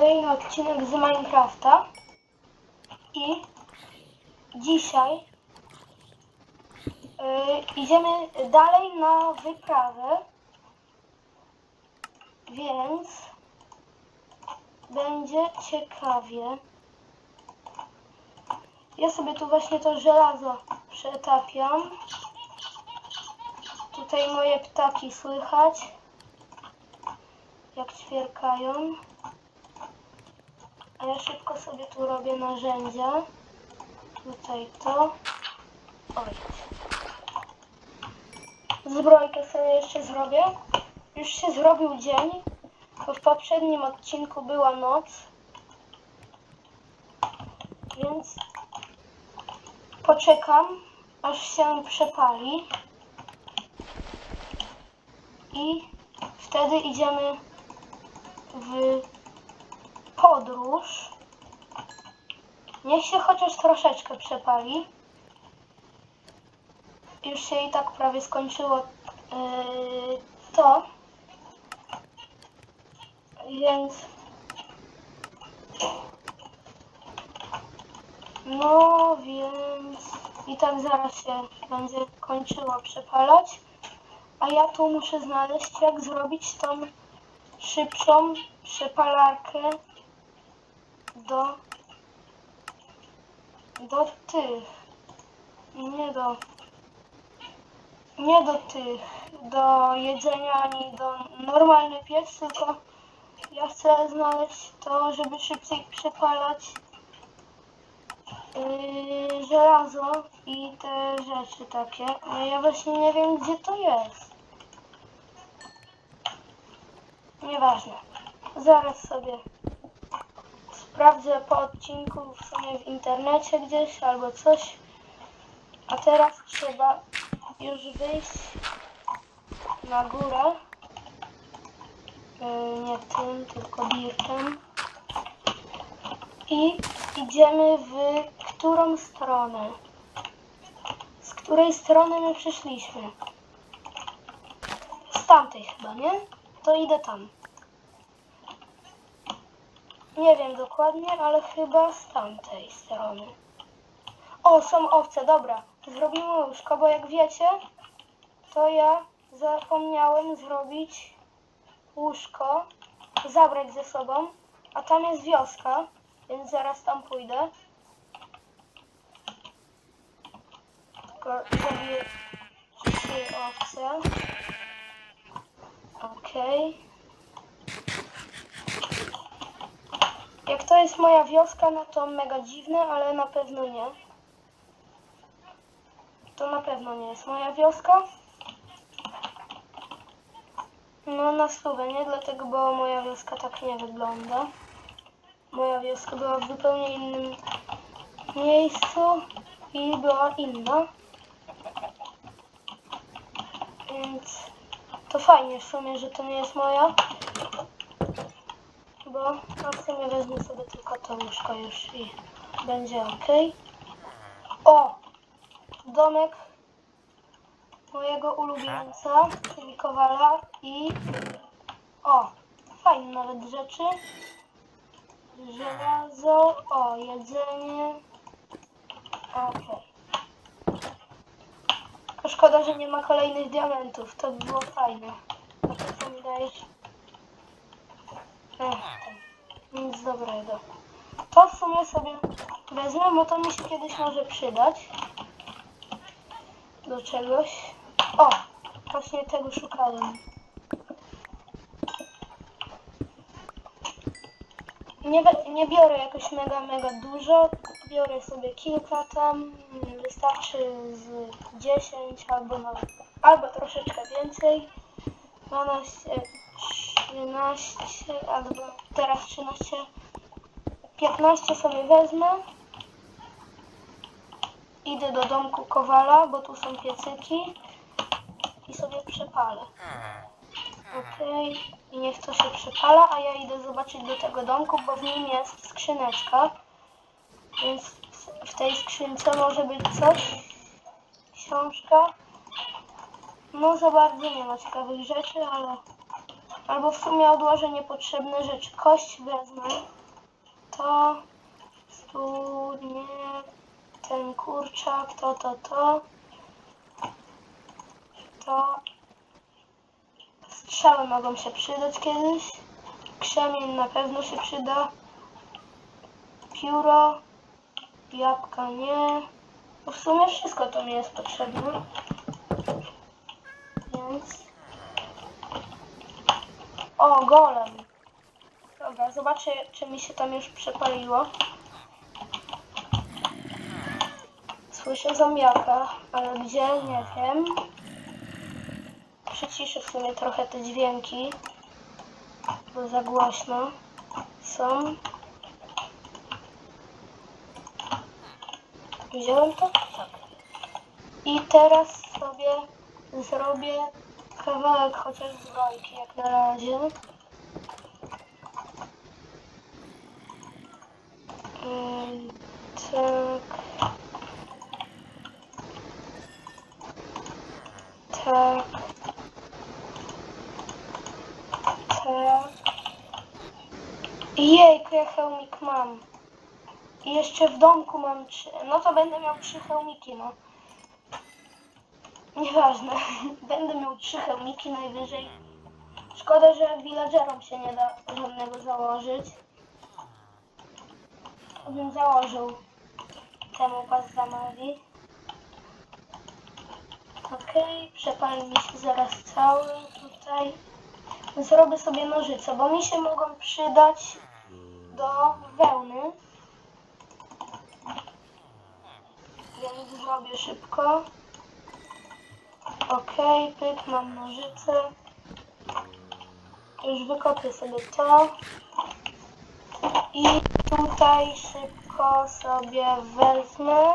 kolejny odcinek z Minecrafta i dzisiaj y, idziemy dalej na wyprawę, więc będzie ciekawie. Ja sobie tu właśnie to żelazo przetapiam. Tutaj moje ptaki słychać, jak ćwierkają. A ja szybko sobie tu robię narzędzia. Tutaj to. Oj. Zbrojkę sobie jeszcze zrobię. Już się zrobił dzień, bo w poprzednim odcinku była noc. Więc poczekam, aż się przepali. I wtedy idziemy w podróż. Niech się chociaż troszeczkę przepali. Już się i tak prawie skończyło yy, to. Więc no więc i tak zaraz się będzie kończyło przepalać. A ja tu muszę znaleźć jak zrobić tą szybszą przepalarkę do do tych nie do nie do tych do jedzenia ani do normalny piec tylko ja chcę znaleźć to żeby szybciej przepalać yy, żelazo i te rzeczy takie No ja właśnie nie wiem gdzie to jest. Nieważne. Zaraz sobie sprawdzę po odcinku w sumie w internecie gdzieś albo coś. A teraz trzeba już wyjść na górę. Yy, Nie tym, tylko dirtem. I idziemy w którą stronę? Z której strony my przyszliśmy? Z tamtej chyba, nie? To idę tam. Nie wiem dokładnie, ale chyba z tamtej strony. O, są owce, dobra. Zrobimy łóżko, bo jak wiecie, to ja zapomniałem zrobić łóżko, zabrać ze sobą, a tam jest wioska, więc zaraz tam pójdę. Tylko zabiję trzy owce. Okej. Jak to jest moja wioska, no to mega dziwne, ale na pewno nie. To na pewno nie jest moja wioska. No na stówę, nie? Dlatego, bo moja wioska tak nie wygląda. Moja wioska była w zupełnie innym miejscu i była inna. Więc to fajnie w sumie, że to nie jest moja bo no w sumie wezmę sobie tylko to łóżko już i będzie ok. O! Domek mojego ulubieńca, czyli Kowala i o! Fajne nawet rzeczy. Żelazo, o, jedzenie. Ok. Tylko Szkoda, że nie ma kolejnych diamentów, to by było fajne. A co mi dajesz? Nic dobrego. To w sumie sobie wezmę, bo to mi się kiedyś może przydać. Do czegoś. O! Właśnie tego szukałem. Nie, nie biorę jakoś mega, mega dużo. Biorę sobie kilka tam. Wystarczy z 10 albo nawet, albo troszeczkę więcej. 12, 13, albo teraz 13, 15 sobie wezmę. Idę do domku Kowala, bo tu są piecyki i sobie przepalę. Okej, i niech to się przepala, a ja idę zobaczyć do tego domku, bo w nim jest skrzyneczka. Więc w tej skrzynce może być coś. Książka. No za bardzo nie ma ciekawych rzeczy, ale Albo w sumie odłożę niepotrzebne rzeczy. Kość wezmę. To, studnie, ten kurczak, to, to, to. To. Strzały mogą się przydać kiedyś. Krzemień na pewno się przyda. Pióro. Jabłka nie. Bo w sumie wszystko to mi jest potrzebne. Więc... O, golem. Dobra, zobaczę, czy mi się tam już przepaliło. Słyszę zombiaka, ale gdzie? Nie wiem. Przyciszę w sumie trochę te dźwięki, bo za głośno są. Wziąłem to? Tak. I teraz sobie zrobię kawałek chociaż zbrojki jak na razie. Ym, tak. Tak. Tak. Jejku, ja hełmik mam. I jeszcze w domku mam trzy. No to będę miał trzy hełmiki, no. Nieważne. Będę miał trzy hełmiki najwyżej. Szkoda, że villagerom się nie da żadnego założyć. Bym założył temu Bazdamowi. Okej, przepali mi się zaraz cały tutaj. Zrobię sobie nożyce, bo mi się mogą przydać do wełny. Więc zrobię szybko. Okej, pyk, mam nożyce. Już wykopię sobie to. I tutaj szybko sobie wezmę.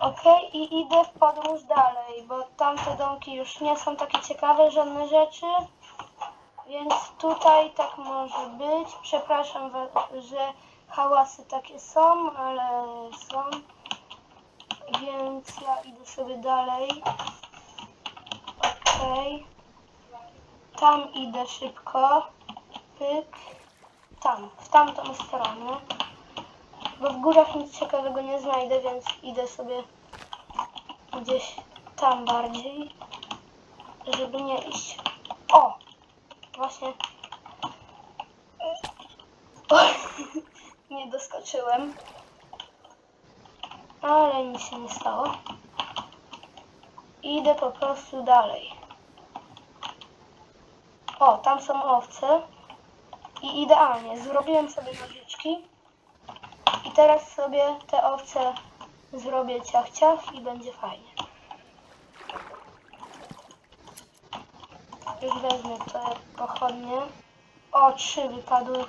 Okej, i idę w podróż dalej, bo tamte domki już nie są takie ciekawe, żadne rzeczy. Więc tutaj tak może być. Przepraszam, że hałasy takie są, ale są. Więc ja idę sobie dalej. Okej. Tam idę szybko. Pyk. Tam, w tamtą stronę. Bo w górach nic ciekawego nie znajdę, więc idę sobie gdzieś tam bardziej. Żeby nie iść. O! Właśnie. O, nie doskoczyłem. Ale nic się nie stało. Idę po prostu dalej. O, tam są owce. I idealnie, zrobiłem sobie nożyczki. I teraz sobie te owce zrobię ciach ciach i będzie fajnie. Już wezmę te pochodnie. O, trzy wypadły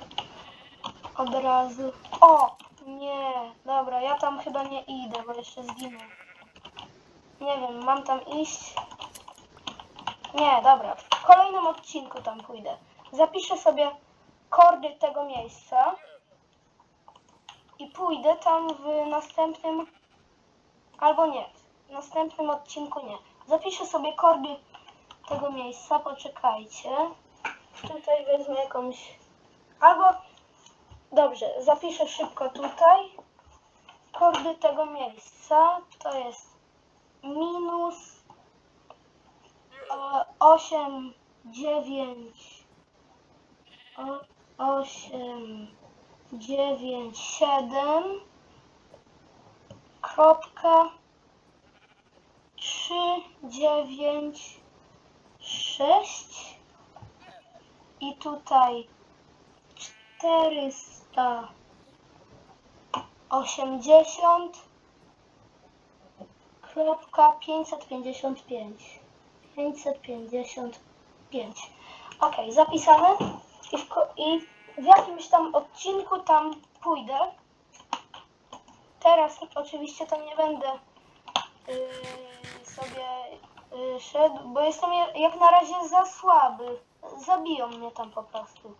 od razu. O, nie, dobra, ja tam chyba nie idę, bo jeszcze zginę. Nie wiem, mam tam iść? Nie, dobra, w kolejnym odcinku tam pójdę. Zapiszę sobie kordy tego miejsca i pójdę tam w następnym, albo nie, w następnym odcinku nie. Zapiszę sobie kordy tego miejsca, poczekajcie. Tutaj wezmę jakąś, albo, dobrze, zapiszę szybko tutaj. Kordy tego miejsca, to jest minus e, 8, 9, 8, 9, 7, kropka, 3, 9, 6 i tutaj 480 kropka 555 555 ok, zapisane. I w, i w jakimś tam odcinku tam pójdę. Teraz oczywiście tam nie będę yy, sobie yy, szedł, bo jestem ja- jak na razie za słaby. Zabiją mnie tam po prostu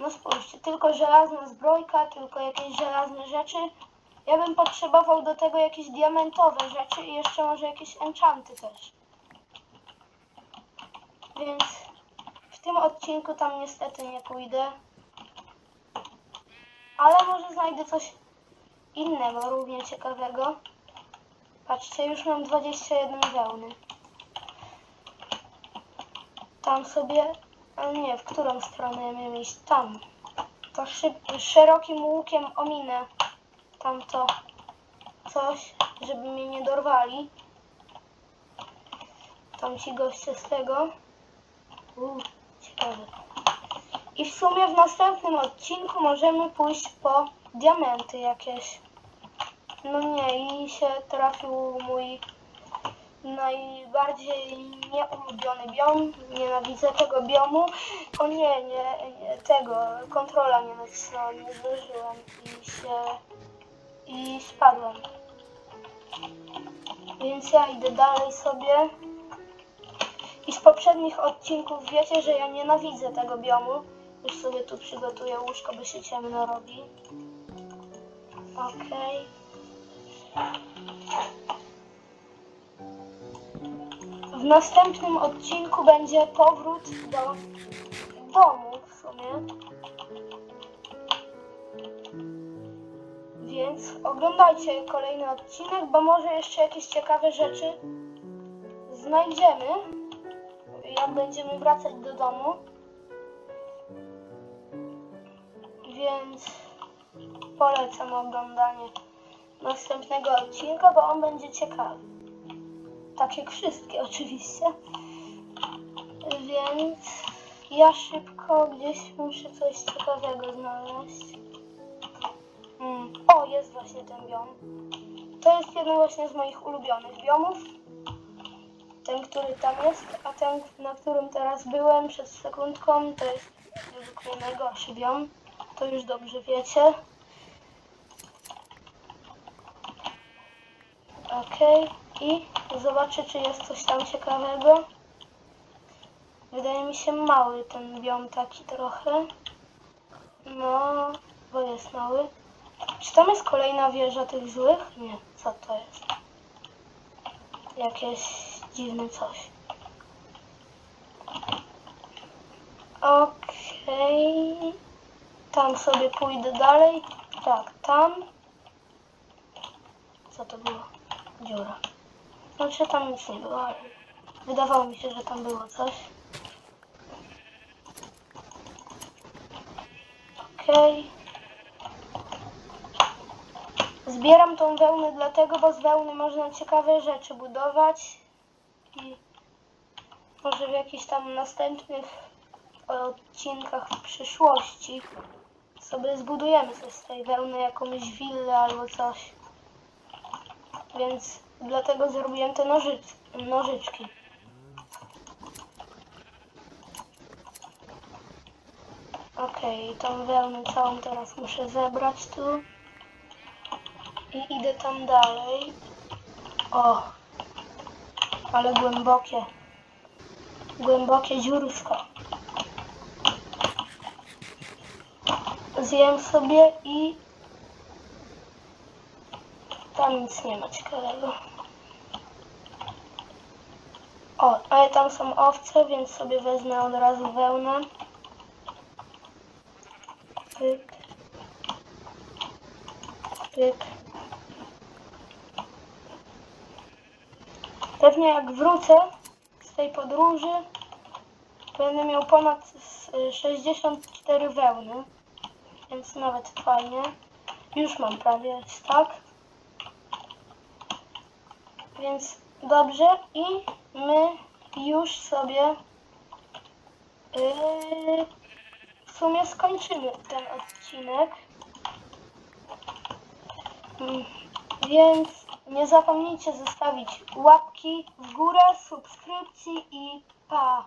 no spójrzcie, tylko żelazna zbrojka, tylko jakieś żelazne rzeczy. Ja bym potrzebował do tego jakieś diamentowe rzeczy i jeszcze może jakieś enchanty też. Więc w tym odcinku tam niestety nie pójdę. Ale może znajdę coś innego, równie ciekawego. Patrzcie, już mam 21 wełny. Tam sobie... A nie, w którą stronę ja miałem iść? Tam. To szyb, szerokim łukiem ominę tamto coś, żeby mnie nie dorwali. Tam ci goście z tego. Uuu, ciekawe. I w sumie w następnym odcinku możemy pójść po diamenty jakieś. No nie, i się trafił mój najbardziej nieulubiony biom. Nienawidzę tego biomu. O nie, nie, nie tego, kontrola nie nacisnęła, nie zdążyłem i się... i spadłem. Więc ja idę dalej sobie. I z poprzednich odcinków wiecie, że ja nienawidzę tego biomu. Już sobie tu przygotuję łóżko, bo się ciemno robi. Okej. W następnym odcinku będzie powrót do domu w sumie. Więc oglądajcie kolejny odcinek, bo może jeszcze jakieś ciekawe rzeczy znajdziemy, jak będziemy wracać do domu. Więc polecam oglądanie następnego odcinka, bo on będzie ciekawy. Tak jak wszystkie oczywiście. Więc ja szybko gdzieś muszę coś ciekawego znaleźć. Mm. O, jest właśnie ten biom. To jest jeden właśnie z moich ulubionych biomów. Ten, który tam jest, a ten, na którym teraz byłem przed sekundką, to jest według mnie najgorszy biom. To już dobrze wiecie. Okej. I zobaczę, czy jest coś tam ciekawego. Wydaje mi się mały ten biom taki trochę. No, bo jest mały. Czy tam jest kolejna wieża tych złych? Nie, co to jest? Jakieś dziwne coś. Okej. Tam sobie pójdę dalej. Tak, tam. Co to było? Dziura. Znaczy tam nic nie było, wydawało mi się, że tam było coś. Okej. Zbieram tą wełnę dlatego, bo z wełny można ciekawe rzeczy budować i może w jakichś tam następnych odcinkach w przyszłości sobie zbudujemy coś z tej wełny, jakąś willę albo coś. Więc dlatego zrobiłem te nożyc nożyczki. Okej, tą wełnę całą teraz muszę zebrać tu. I idę tam dalej. O! Ale głębokie. Głębokie dziursko. Zjem sobie i tam nic nie ma ciekawego. O, ale tam są owce, więc sobie wezmę od razu wełnę. Pyk. Pyk. Pewnie jak wrócę z tej podróży, będę miał ponad s- 64 wełny, więc nawet fajnie. Już mam prawie tak. Więc dobrze i my już sobie yy, w sumie skończymy ten odcinek. Mm, Więc nie zapomnijcie zostawić łapki w górę, subskrypcji i pa!